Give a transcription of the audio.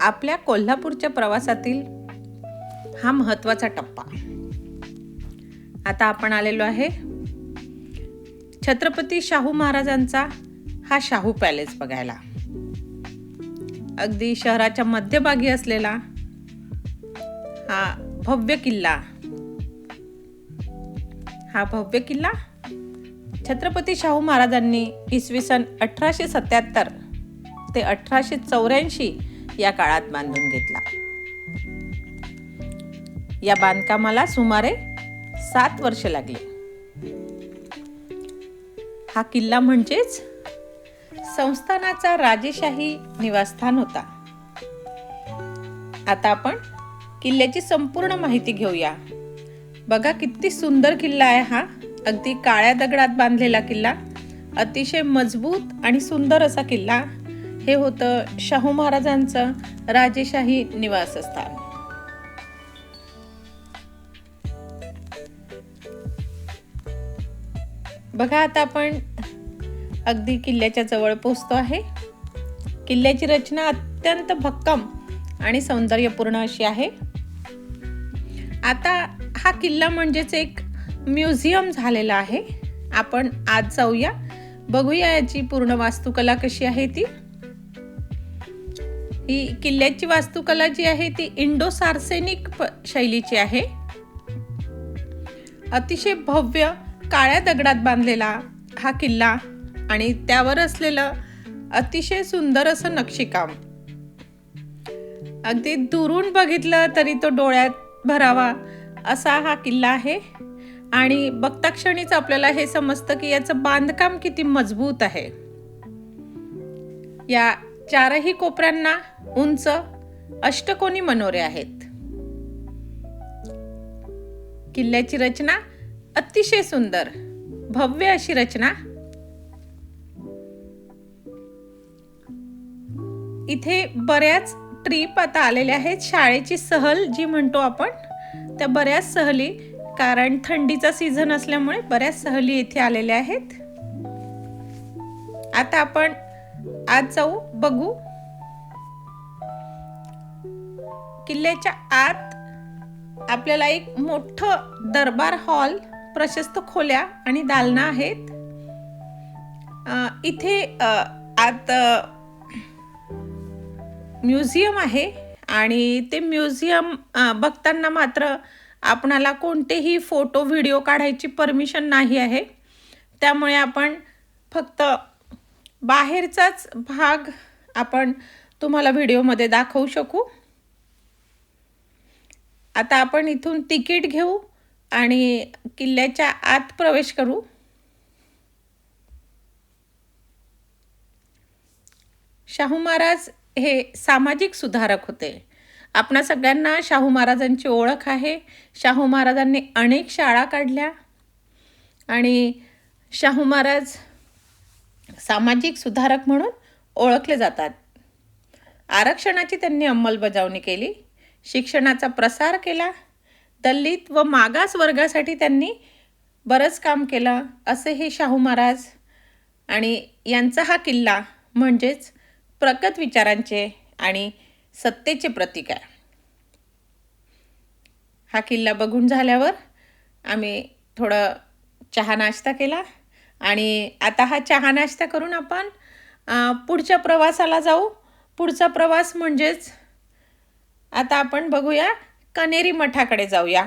आपल्या कोल्हापूरच्या प्रवासातील हा महत्त्वाचा टप्पा. आता आपण आलेलो आहे छत्रपती शाहू महाराजांचा हा शाहू पॅलेस बघायला. अगदी शहराच्या मध्यभागी असलेला हा भव्य किल्ला. हा भव्य किल्ला छत्रपती शाहू महाराजांनी इसवी सन अठराशे सत्याहत्तर ते अठराशे चौऱ्याऐंशी या काळात बांधून घेतला. या बांधकामाला सुमारे सात वर्ष लागली. हा किल्ला म्हणजेच संस्थानाचा राजेशाही निवासस्थान होता. आता आपण किल्ल्याची संपूर्ण माहिती घेऊया. बघा किती सुंदर किल्ला आहे हा. अगदी काळ्या दगडात बांधलेला किल्ला. अतिशय मजबूत आणि सुंदर असा किल्ला. हे होतं शाहू महाराजांचं राजेशाही निवासस्थान. बघा आता आपण अगदी किल्ल्याच्या जवळ पोचतो आहे. किल्ल्याची रचना अत्यंत भक्कम आणि सौंदर्यपूर्ण अशी आहे. आता हा किल्ला म्हणजेच एक म्युझियम झालेला आहे. आपण आज जाऊया. बघूया याची पूर्ण वास्तुकला कशी आहे ती. ही किल्ल्याची वास्तुकला जी आहे ती इंडो सार्सेनिक शैलीची आहे. अतिशय भव्य काळ्या दगडात बांधलेला हा किल्ला आणि त्यावर असलेलं अतिशय सुंदर असं नक्षीकाम. अगदी दुरून बघितलं तरी तो डोळ्यात भरावा असा हा किल्ला आहे. आणि बघता क्षणीच आपल्याला हे समजतं की याचं बांधकाम किती मजबूत आहे. या चारही कोपऱ्यांना उंच अष्टकोनी मनोरे आहेत. किल्ल्याची रचना अतिशय सुंदर भव्य अशी रचना. इथे बऱ्याच ट्रीप आता आलेल्या आहेत. शाळेची सहल जी म्हणतो आपण त्या बऱ्याच सहली कारण थंडीचा सीझन असल्यामुळे बऱ्याच सहली इथे आलेल्या आहेत. आता आपण आत जाऊ बघू. किल्ल्याच्या आत आपल्याला एक मोठं दरबार हॉल प्रशस्त खोल्या आणि दालना आहेत. इथे आत म्युझियम आहे आणि ते म्युझियम बघताना मात्र आपणाला कोणतेही फोटो व्हिडिओ काढायची परमिशन नाही आहे. त्यामुळे आपण फक्त बाहेरचाच भाग आपण तुम्हाला व्हिडिओमध्ये दाखवू शकू. आता आपण इथून तिकीट घेऊ आणि किल्ल्याच्या आत प्रवेश करू. शाहू महाराज हे सामाजिक सुधारक होते. आपणा सगळ्यांना शाहू महाराजांची ओळख आहे. शाहू महाराजांनी अनेक शाळा काढल्या. आणि शाहू महाराज सामाजिक सुधारक म्हणून ओळखले जातात. आरक्षणाची त्यांनी अंमलबजावणी केली. शिक्षणाचा प्रसार केला. दलित व मागास वर्गासाठी त्यांनी बरंच काम केलं असे हे शाहू महाराज. आणि यांचा हा किल्ला म्हणजेच प्रगत विचारांचे आणि सत्तेचे प्रतीक आहे हा किल्ला बघून झाल्यावर आम्ही थोडं चहा नाश्ता केला. आणि आता हा चहा नाश्ता करून आपण पुढच्या प्रवासाला जाऊ. पुढचा प्रवास म्हणजेच आता आपण बघूया कनेरी मठाकडे जाऊया.